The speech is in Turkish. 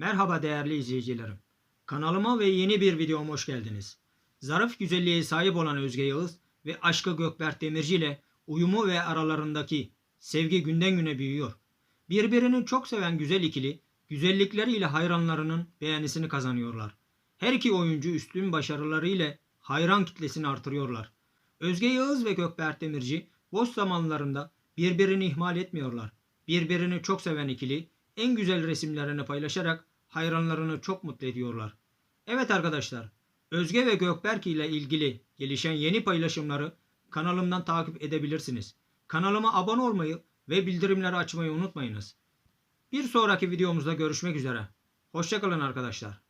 Merhaba değerli izleyicilerim. Kanalıma ve yeni bir videoma hoş geldiniz. Zarif güzelliğe sahip olan Özge Yağız ve aşkı Gökberk Demirci ile uyumu ve aralarındaki sevgi günden güne büyüyor. Birbirini çok seven güzel ikili, güzellikleriyle hayranlarının beğenisini kazanıyorlar. Her iki oyuncu üstün başarıları ile hayran kitlesini artırıyorlar. Özge Yağız ve Gökberk Demirci boş zamanlarında birbirini ihmal etmiyorlar. Birbirini çok seven ikili en güzel resimlerini paylaşarak hayranlarını çok mutlu ediyorlar. Evet arkadaşlar, Özge ve Gökberk ile ilgili gelişen yeni paylaşımları kanalımdan takip edebilirsiniz. Kanalıma abone olmayı ve bildirimleri açmayı unutmayınız. Bir sonraki videomuzda görüşmek üzere. Hoşçakalın arkadaşlar.